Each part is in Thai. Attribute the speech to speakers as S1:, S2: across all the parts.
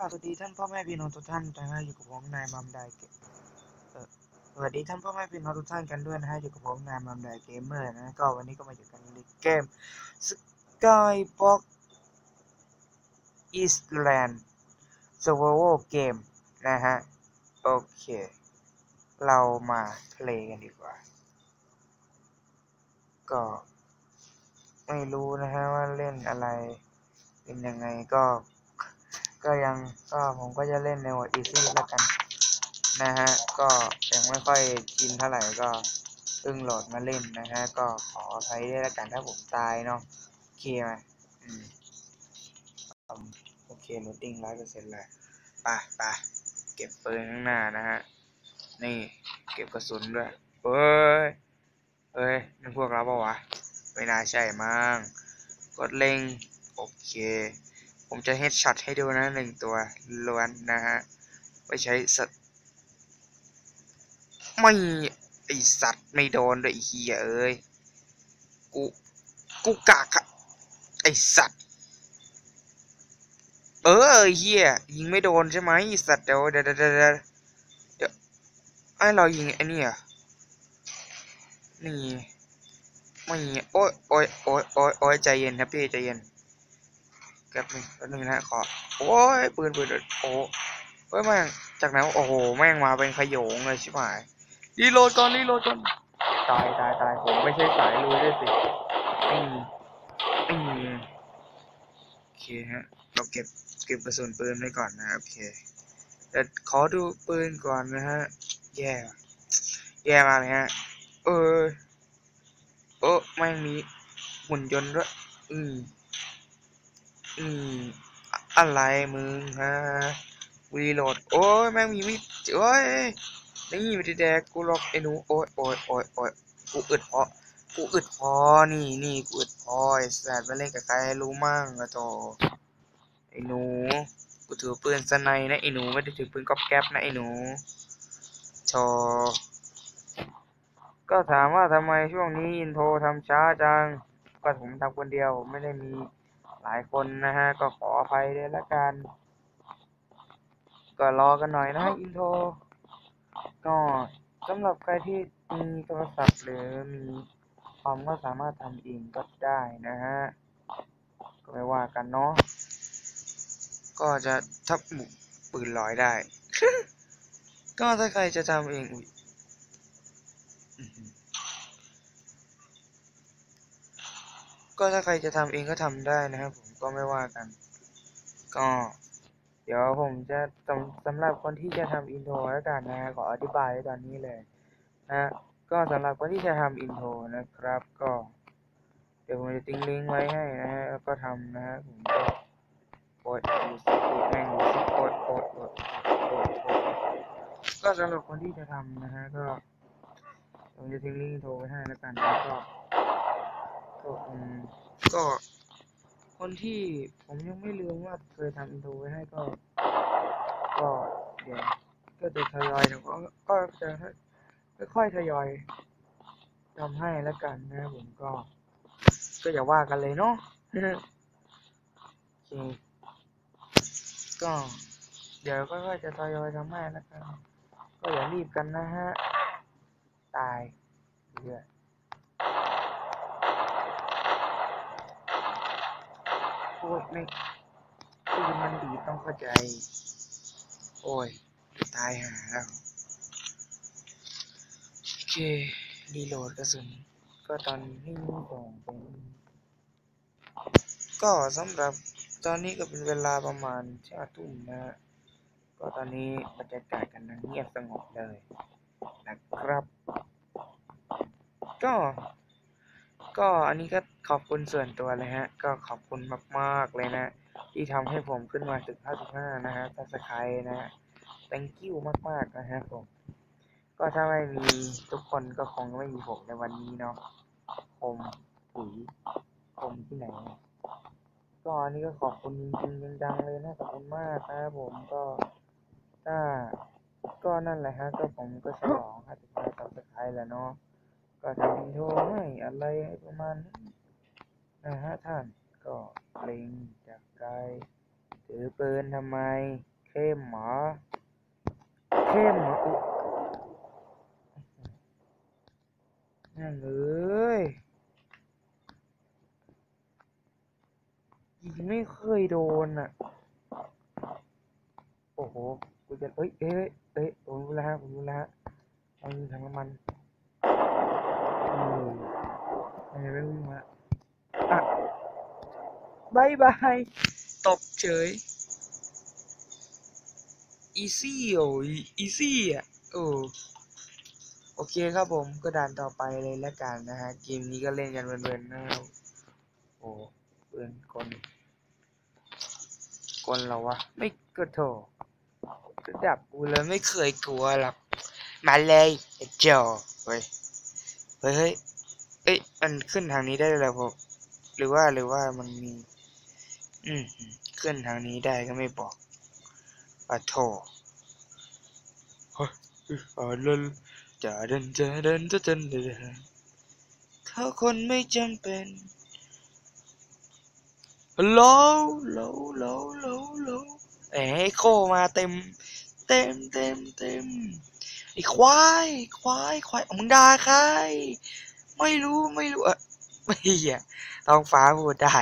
S1: สวัสดีท่านพ่อแม่พี่น้องทุกท่านนะฮะอยู่กับผมนายมัมไดเกมเออสวัสดีท่านพ่อแม่พี่น้องทุกท่านกันด้วยนะฮะอยู่กับผมนายมัมไดเกมเมอร์นะก็วันนี้ก็มาอยู่กันในเกม Skybox Eastland Survival Game นะฮะโอเค เรามาเพลย์กันดีกว่า ก็ไม่รู้นะฮะว่าเล่นอะไรเป็นยังไงก็ ก็ยังก็ผมก็จะเล่นในโหมดอีซี่แล้วกัน นะฮะ ก็ยังไม่ค่อยชินเท่าไหร่ก็เพิ่งโหลดมาเล่นนะฮะ ก็ขออภัยด้วยแล้วกันถ้าผมตายเนาะโอเคไหมอืมโอเคโหลดดิ้งร้อยเปอร์เซ็นต์เลยไปไปเก็บปืนข้างหน้านะฮะ นี่เก็บกระสุนด้วยเฮ้ยเฮ้ยนั่นพวกเราปล่าวะ ไม่น่าใช่มั้งกดเล็งโอเค ผมจะเฮดช็อตให้ดูนะหนึ่งตัวล้วนนะฮะไม่ใช้สัตว์ไม่ไอสัตว์ไม่โดนเลยไอเฮียเอ้ยกูกูกากะไอสัตว์ เออเฮียยิงไม่โดนใช่ไหมไอสัตว์เดี๋ยวเดี๋ยวเดี๋ยวเดี๋ยวไอเรายิงไอ้นี่อะนี่ไม่โอ้ยโอ้ยโอ้ยโอ้ยโอ้ยใจเย็นครับพี่ใจเย็น แป๊บนึงแป๊บนึงนะขอโอ้ยปืนปืนโอ้เฮ้ยแม่งจากไหนโอ้โหแม่งมาเป็นขโยงเลยชิบหายรีโหลดก่อนรีโหลดก่อนตายตายตายผมไม่ใช่สายลุยด้วยสิอืมอืมโอเคฮะเราเก็บเก็บกระสุนปืนไว้ก่อนนะโอเคแต่ขอดูปืนก่อนนะฮะ แย่ แย่มากเลยฮะ เออโอ้ไม่งมีหุ่นยนต์ด้วย อืม อืม อะไรมึงฮะวีโหลด โอ้ยแม่งมีวิโอ้ยนี่ไม่ได้แดกกูหรอกไอ้หนูโอ้ยโอ้ยโอ้ยโอ้ยกูอึดพอกูอึดพอนี่นี่กูอึดพอไอ้สัตว์มาเล่นกับใครรู้มั่งอะโตไอ้หนู กูถือปืนสไนนะไอ้หนูไม่ได้ถือปืนก๊อบแก๊ปนะไอ้หนูโชก็ถามว่าทำไมช่วงนี้อินโทรทำช้าจัง ก็ผมทำคนเดียวไม่ได้มี หลายคนนะฮะ ก็ขออภัยด้วยละกัน ก็รอกันหน่อยนะอินโทร ก็สำหรับใครที่มีโทรศัพท์หรือมีคอมก็สามารถทำเองก็ได้นะฮะ ก็ไม่ว่ากันเนาะ ก็จะทับหมุปืนลอยได้ ก็ถ้าใครจะทำเองอุ๊ยอื้อหือ ก็ถ้าใครจะทำเองก็ทำได้นะครับ ผมก็ไม่ว่ากัน ก็ เดี๋ยวผมจะสำสำหรับคนที่จะทำอินโทรแล้วกันนะฮะขออธิบายไว้ตอนนี้เลยนะก็สำหรับคนที่จะทำอินโทรนะครับ ก็ เดี๋ยวผมจะทิ้งลิงก์ไว้ให้นะฮะแล้วก็ทำนะฮะผมก็โอ๊ยดูสิดูแม่งดูสิโอ๊ยโอ๊ยโอ๊ยโอ๊ยโอ๊ยก็สำหรับคนที่จะทำนะฮะก็ผมจะทิ้งลิงก์โทรไว้ให้แล้วกันแล้วก็ ก็ คนที่ผมยังไม่ลืมว่าเคยทำอินโทรไว้ให้ก็ ก็เดี๋ยวก็จะทยอยเดี๋ยวก็ก็จะค่อยๆทยอยทำให้แล้วกันนะผมก็ ก็อย่าว่ากันเลยเนาะโอเคก็ เดี๋ยวก็ค่อยๆจะทยอยทำให้แล้วกัน ก็อย่ารีบกันนะฮะ ตายเรื่อย โอ้ยไม่ปืนมันดีต้องเข้าใจ โอ้ยตายหาแล้ว โอเครีโหลดกระสุนก็ตอนนี้ส่งเป็นก็สำหรับตอนนี้ก็เป็นเวลาประมาณห้าทุ่มนะฮะก็ตอนนี้บรรยากาศกันนั้นเงียบสงบเลยนะครับ ก็ ก็อันนี้ก็ ขอบคุณส่วนตัวเลยฮะ ก็ขอบคุณมาก ๆ เลยนะ ที่ทำให้ผมขึ้นมาถึง55นะฮะทัสไครนะฮะ thank you มาก ๆ นะฮะผม ก็ถ้าไม่มีทุกคนก็คงไม่มีผมในวันนี้เนาะผมปุ๋ยผมที่ไหน ก็อันนี้ก็ขอบคุณจริงๆจังๆเลยนะขอบคุณมากนะครับผมก็ถ้าก็นั่นแหละฮะ ก็ผมก็ฉลอง55 subscribe แล้วเนาะก็ทำโทรให้อะไรประมาณนี้ นะฮะท่านก็เพลงจากใจถือปืนทำไม เข้มหมอเข้มหมอนั่นเลยยิงไม่เคยโดนอะ โอ้โห กูจะเอ้ยเอ้ยเอ้ยผมรู้แล้วฮะผมรู้แล้วฮะเอายิงถังน้ำมันอืมมันจะไม่วิ่งมา บายบาย ตบเฉย อีซี่โอ้ยอีซี่อะโอ้โอเคครับผมก็ด่านต่อไปเลยแล้วกันนะฮะ เกมนี้ก็เล่นกันเพลินๆนะครับโอ้เปืนกลกลเราวะ ไม่กระโถกระดับกูเลยไม่เคยกลัวหรอก มาเลยเจ้าเฮ้ย เฮ้ยเฮ้ย เอ้ยมันขึ้นทางนี้ได้เลยผม หรือว่าหรือว่ามันมี อืมขึ้นทางนี้ได้ก็ไม่บอกปะโถเฮ้ยอ่าลลจะเดินจะเดินจะเดินเดินเขาคนไม่จำเป็นโหลโหลโหลโหลโหลเอ้ยโคมาเต็ม เต็มเต็มเต็มไอ้ควายควายควายเอามึงด่าใคร ไม่รู้ไม่รู้เอะ ไม่เหี้ยท้องฟ้าพูดได้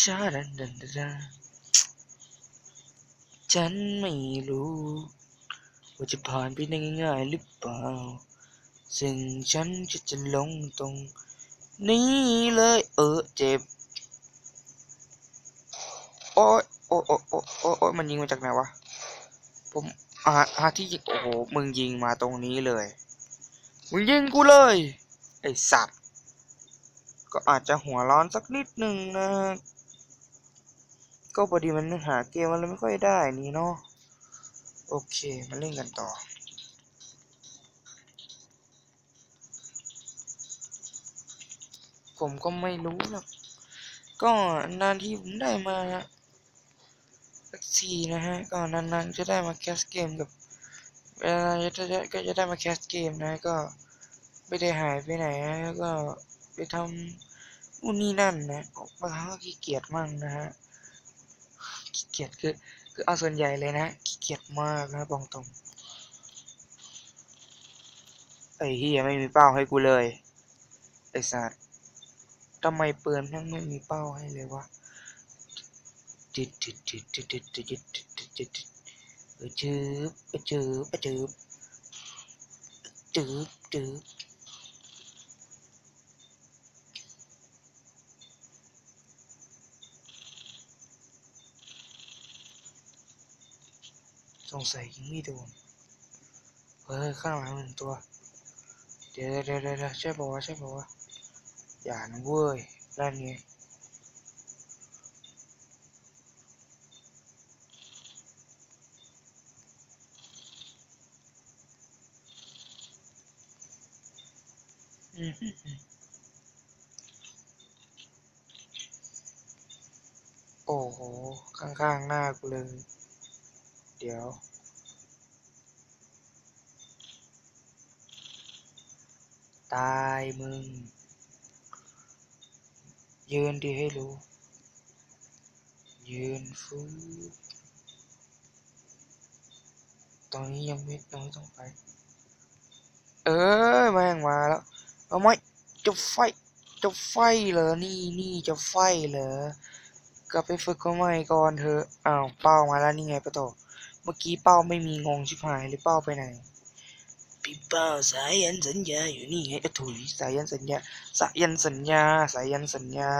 S1: ชาดันดันดันฉันไม่รู้ว่าจะผ่านไปได้ง่ายๆหรือเปล่า ซึ่งฉันจะจะลงตรงนี้เลย เออเจ็บ โอ้ยโอ้โอ้โอ้โอ้โอ้ยมันยิงมาจากไหนวะ ผมอาหาที่ยิง โอ้โห มึงยิงมาตรงนี้เลย มึงยิงกูเลย ไอ้สัตว์ ก็อาจจะหัวร้อนสักนิดหนึ่งนะก็พอดีมันหาเกมมันเลยไม่ค่อยได้นี่เนาะโอเคมาเล่นกันต่อ ผมก็ไม่รู้หรอกก็นานที่ผมได้มาสักทีนะฮะก็นานๆจะได้มาแคสเกมกับเวลาจะจะก็จะได้มาแคสเกมนะก็ไม่ได้หายไปไหนก็ ไปทำนู่นนี่นั่นนะบางครั้งก็ขี้เกียจมั่งนะฮะขี้เกียจคือคือเอาส่วนใหญ่เลยนะขี้เกียจมากนะบอกตรงไอ้เฮียไม่มีเป้าให้กูเลยไอ้สัตว์ทำไมปืนทั้งไม่มีเป้าให้เลยวะจิดจิดจิดจิดจิดจิดจิดจิดจิดจิดเออจืบเออจืบเออจืบจืบจืบ สงสัยยิงไม่โดนเฮ้ยข้างหลังหนึ่งตัว เดี๋ยวเดี๋ยวเดี๋ยวใช่ป่าวะใช่ป่าวะอย่านะเว้ยนั่นไงอืมโอ้โห ข้างๆ หน้ากูเลย เดี๋ยว ตายมึง ยืนดีให้รู้ ยืนฟื้ตอนนี้ยังไม่ยังไม่ต้องไป เออแม่งมาแล้วเอาไหมจะไฟจะไฟเหรอ นี่นี่จะไฟเหรอกลับไปฝึกเขาใหม่ก่อนเถออ้าวเป้ามาแล้วนี่ไงปะตเมื่อกี้เป้าไม่มีงงชิบหายหรือเป้าไปไหนพี่เป้าสายันสัญญาอยู่นี่ไงเอ้ยถุยสายันสัญญาสายันสัญญา สายันสัญญา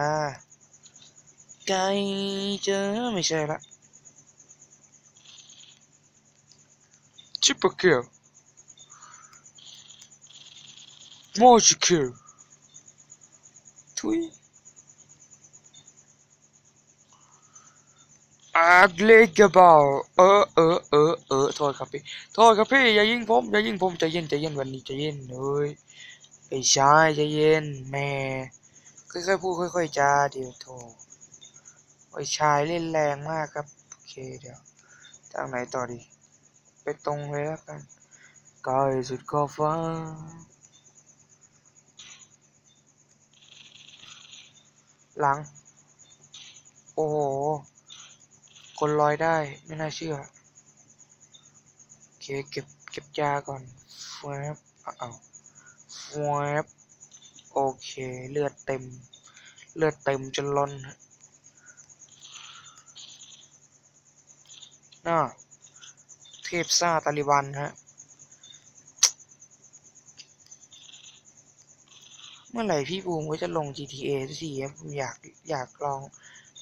S1: ไกลเจอไม่ใช่ละชิปเปอร์คิลโมจิคิลทุยอาเล็กกระเป๋าเโทษครับพี่ โทษครับพี่อย่ายิงผมอย่ายิงผมใจเย็นใจเย็นวันนี้ใจเย็นเฮ้ยไอ้ชายใจเย็นแม่ค่อยๆพูดค่อยๆจาเดี๋ยวโทษไอ้ชายเล่นแรงมากครับโอเคเดี๋ยวทางไหนต่อดี ไปตรงเลยแล้วกันไกลสุดขอบฟ้าหลัง โอ้โห คนลอยได้ไม่น่าเชื่อ เคเก็บเก็บยาก่อนแฟบเอ้าวแฟบโอเค เลือดเต็ม เลือดเต็มจนล้นฮะน่าเทพซ่าตาลิบันฮะ เมื่อไหร่พี่บูมก็จะลง GTA สักทีผมอยากอยากลอง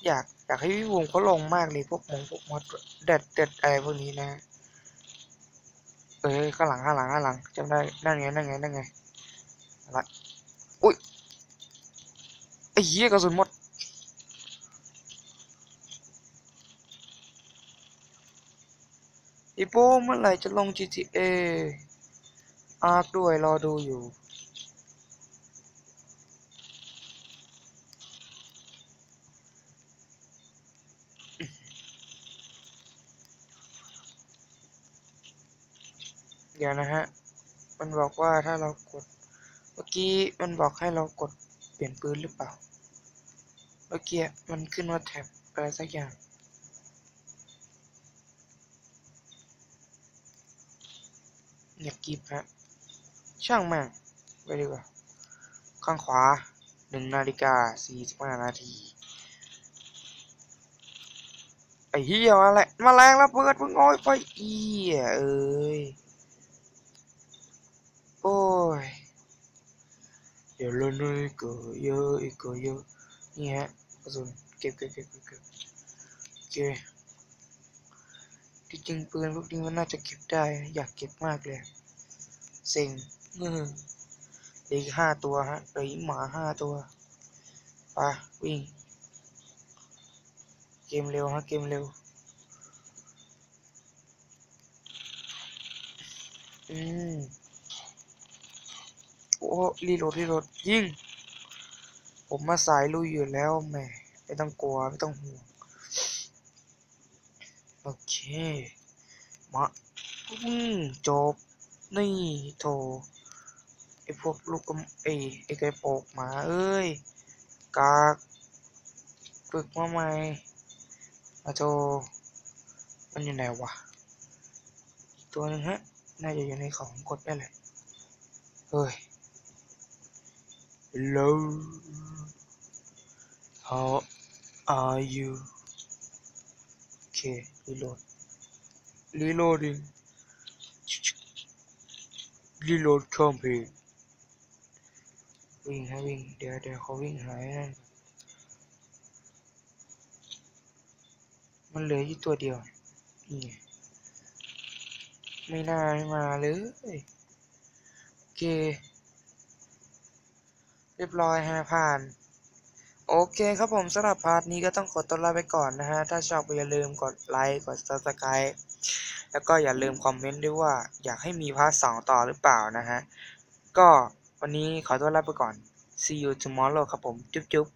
S1: อยากอยากให้พี่บูมเขาลงมากเลยพวกมงพวกมอดเด็ดเด็ดอะไรพวกนี้นะ เอ้ยข้างหลังข้างหลังข้างหลังจำได้นั่นไงนั่นไงนั่นไงอะไรอุ้ยไอ้เหี้ยกระสุนหมดอีโป้เมื่อไหร่จะลง GTA อาร์ด้วยรอดูอยู่ เดี๋ยวนะฮะ มันบอกว่าถ้าเรากด เมื่อกี้มันบอกให้เรากดเปลี่ยนปืนหรือเปล่า เมื่อกี้มันขึ้นว่าแท็บอะไรสักอย่าง อยากกีบฮะ ช่างแม่งไปดีกว่า ข้างขวาหนึ่งนาฬิกาสี่สิบห้านาทีไอ้เหี้ยมาแล้มาแรงแล้วเปิดมึงโอ้ยไปเอี้ยเอ้ย โอ้ยเดี๋ยวเล่นเลยก็เยอะอีกก็เยอะนี่ฮะกระสุนเก็บเก็บเก็บเก็บเก็บโอเคที่จริงปืนพวกนี้มันน่าจะเก็บได้ อยากเก็บมากเลยเซ็งอื้อเหลืออีกห้าตัวฮะเหลืออีกหมาห้าตัวไปวิ่ง เกมเร็วฮะเกมเร็วอืม อ้รีโหลดรีโหลดยิงผมมาสายลุยอยู่แล้วแหม่ไม่ต้องกลัวไม่ต้องห่วงโอเคมาอืมจบ นี่โถไอพวกลูกกำไอไอไก่โปกหมาเอ้ยกากฝึกมาใหม่มาโจมันอยู่ไหนวะตัวนึงฮะ น่าจะอยู่ในของกดได้เลย เฮ้ย Hello How are you โอเค reload reloading reload complete วิ่งให้วิ่งเดี๋ยวเดี๋ยวเขาวิ่งหายนั่นมันเหลืออยู่ตัวเดียวนี่ไม่น่ามาเลยโอเค เรียบร้อยฮะผ่าน โอเคครับผมสำหรับพาร์ทนี้ก็ต้องขอตัวลาไปก่อนนะฮะ ถ้าชอบก็อย่าลืมกดไลค์กด subscribe แล้วก็อย่าลืมคอมเมนต์ด้วยว่าอยากให้มีพาร์ทสองต่อหรือเปล่านะฮะ ก็วันนี้ขอตัวลาไปก่อน see you tomorrow ครับผม จุ๊บจุ๊บ